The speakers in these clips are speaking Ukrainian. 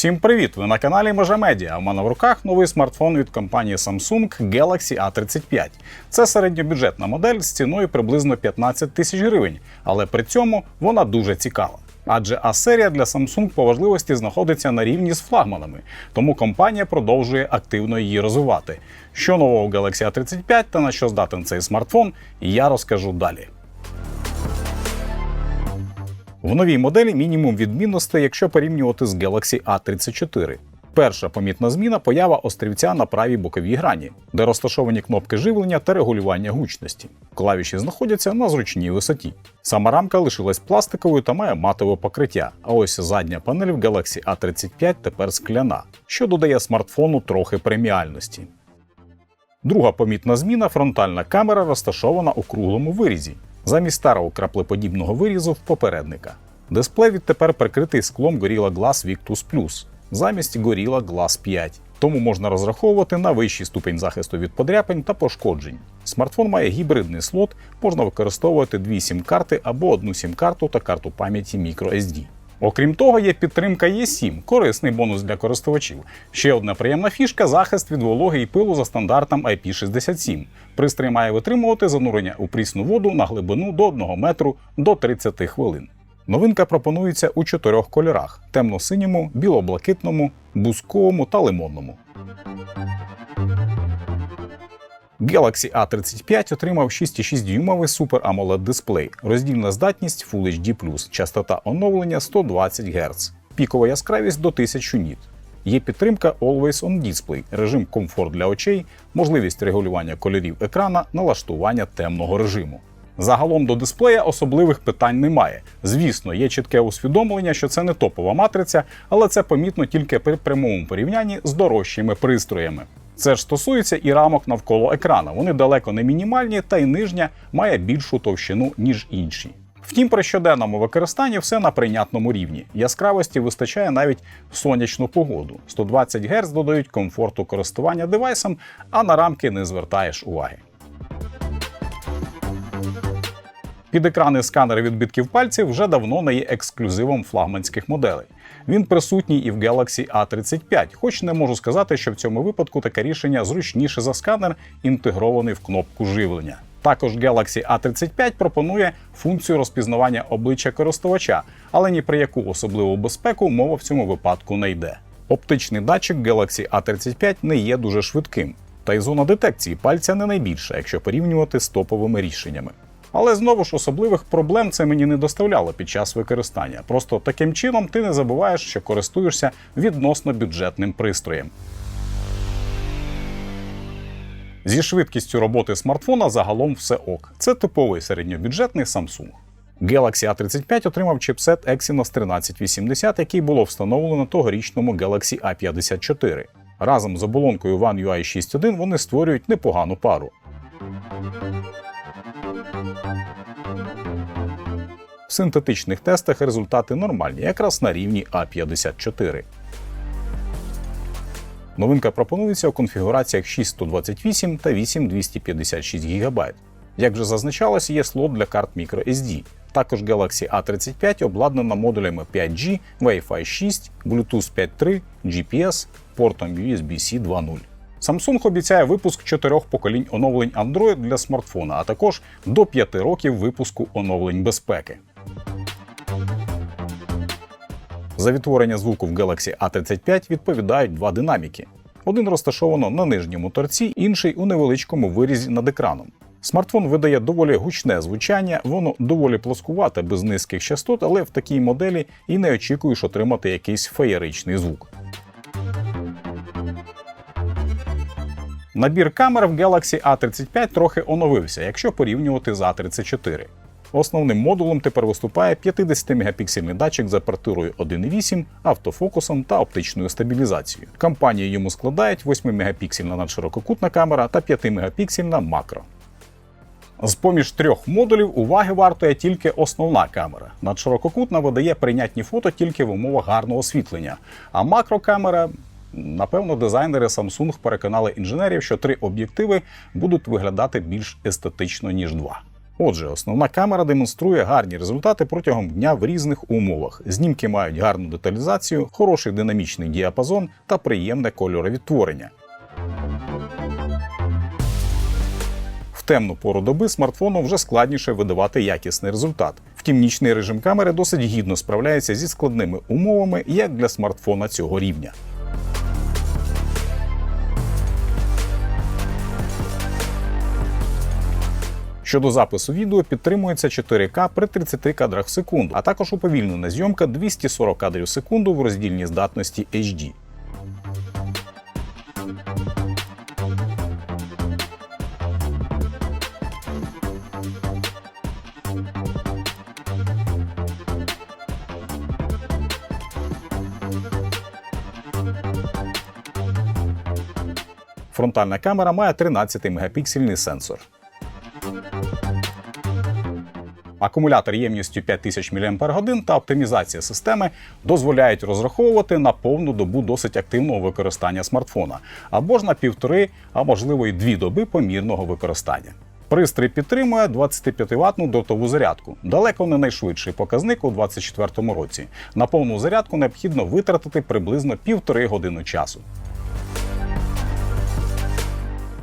Всім привіт! Ви на каналі Межа Медіа. У мене в руках новий смартфон від компанії Samsung Galaxy A35. Це середньобюджетна модель з ціною приблизно 15 тисяч гривень, але при цьому вона дуже цікава. Адже А-серія для Samsung по важливості знаходиться на рівні з флагманами, тому компанія продовжує активно її розвивати. Що нового у Galaxy A35 та на що здатен цей смартфон, я розкажу далі. В новій моделі мінімум відмінностей, якщо порівнювати з Galaxy A34. Перша помітна зміна поява острівця на правій боковій грані, де розташовані кнопки живлення та регулювання гучності. Клавіші знаходяться на зручній висоті. Сама рамка лишилась пластиковою та має матове покриття. А ось задня панель в Galaxy A35 тепер скляна, що додає смартфону трохи преміальності. Друга помітна зміна фронтальна камера розташована у круглому вирізі, замість старого краплеподібного вирізу в попередника. Дисплей відтепер прикритий склом Gorilla Glass Victus Plus замість Gorilla Glass 5, тому можна розраховувати на вищий ступінь захисту від подряпань та пошкоджень. Смартфон має гібридний слот, можна використовувати дві сім-карти або одну сім-карту та карту пам'яті microSD. Окрім того, є підтримка E7, корисний бонус для користувачів. Ще одна приємна фішка захист від вологи і пилу за стандартом IP67. Пристрій має витримувати занурення у прісну воду на глибину до 1 метру до 30 хвилин. Новинка пропонується у чотирьох кольорах: темно-синьому, біло-блакитному, бузковому та лимонному. Galaxy A35 отримав 6,6 дюймовий Super AMOLED дисплей, роздільна здатність Full HD+, частота оновлення 120 Гц, пікова яскравість до 1000 ніт. Є підтримка Always On Display, режим комфорт для очей, можливість регулювання кольорів екрана, налаштування темного режиму. Загалом до дисплея особливих питань немає. Звісно, є чітке усвідомлення, що це не топова матриця, але це помітно тільки при прямому порівнянні з дорожчими пристроями. Це ж стосується і рамок навколо екрана. Вони далеко не мінімальні, та й нижня має більшу товщину, ніж інші. Втім, при щоденному використанні все на прийнятному рівні. Яскравості вистачає навіть в сонячну погоду. 120 Гц додають комфорту користування девайсом, а на рамки не звертаєш уваги. Підекранний сканер відбитків пальців вже давно не є ексклюзивом флагманських моделей. Він присутній і в Galaxy A35, хоч не можу сказати, що в цьому випадку таке рішення зручніше за сканер, інтегрований в кнопку живлення. Також Galaxy A35 пропонує функцію розпізнавання обличчя користувача, але ні про яку особливу безпеку мова в цьому випадку не йде. Оптичний датчик Galaxy A35 не є дуже швидким, та й зона детекції пальця не найбільша, якщо порівнювати з топовими рішеннями. Але знову ж особливих проблем це мені не доставляло під час використання. Просто таким чином ти не забуваєш, що користуєшся відносно бюджетним пристроєм. Зі швидкістю роботи смартфона загалом все ок. Це типовий середньобюджетний Samsung. Galaxy A35 отримав чипсет Exynos 1380, який було встановлено тогорічному Galaxy A54. Разом з оболонкою One UI 6.1 вони створюють непогану пару. В синтетичних тестах результати нормальні, якраз на рівні А54. Новинка пропонується у конфігураціях 6128 та 8256 ГБ. Як вже зазначалось, є слот для карт microSD. Також Galaxy A35 обладнана модулями 5G, Wi-Fi 6, Bluetooth 5.3, GPS, портом USB-C 2.0. Samsung обіцяє випуск чотирьох поколінь оновлень Android для смартфона, а також до 5 років випуску оновлень безпеки. За відтворення звуку в Galaxy A35 відповідають два динаміки. Один розташовано на нижньому торці, інший у невеличкому вирізі над екраном. Смартфон видає доволі гучне звучання, воно доволі плоскувате без низьких частот, але в такій моделі і не очікуєш отримати якийсь феєричний звук. Набір камер в Galaxy A35 трохи оновився, якщо порівнювати з A34. Основним модулем тепер виступає 50-мегапіксельний датчик з апертурою 1.8, автофокусом та оптичною стабілізацією. Компанія йому складають 8-мегапіксельна надширококутна камера та 5-мегапіксельна макро. З поміж трьох модулів уваги вартує тільки основна камера. Надширококутна видає прийнятні фото тільки в умовах гарного освітлення, а макрокамера. Напевно, дизайнери Samsung переконали інженерів, що три об'єктиви будуть виглядати більш естетично, ніж два. Отже, основна камера демонструє гарні результати протягом дня в різних умовах. Знімки мають гарну деталізацію, хороший динамічний діапазон та приємне кольоровідтворення. В темну пору доби смартфону вже складніше видавати якісний результат. Втім, нічний режим камери досить гідно справляється зі складними умовами як для смартфона цього рівня. Щодо запису відео підтримується 4К при 30 кадрах в секунду, а також уповільнена зйомка 240 кадрів в секунду в роздільній здатності HD. Фронтальна камера має 13-мегапіксельний сенсор. Акумулятор ємністю 5000 мАч та оптимізація системи дозволяють розраховувати на повну добу досить активного використання смартфона, або ж на півтори, а можливо й дві доби помірного використання. Пристрій підтримує 25 ватну дротову зарядку, далеко не найшвидший показник у 2024 році. На повну зарядку необхідно витратити приблизно півтори години часу.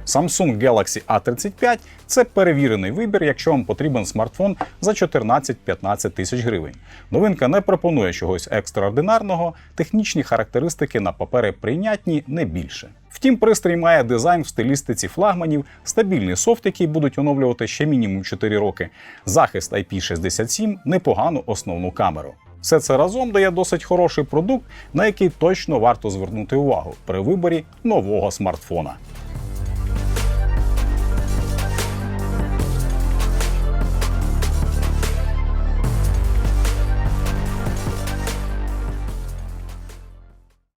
Samsung Galaxy A35 це перевірений вибір, якщо вам потрібен смартфон за 14-15 тисяч гривень. Новинка не пропонує чогось екстраординарного, технічні характеристики на папери прийнятні не більше. Втім, пристрій має дизайн в стилістиці флагманів, стабільний софт, який будуть оновлювати ще мінімум 4 роки, захист IP67, непогану основну камеру. Все це разом дає досить хороший продукт, на який точно варто звернути увагу при виборі нового смартфона.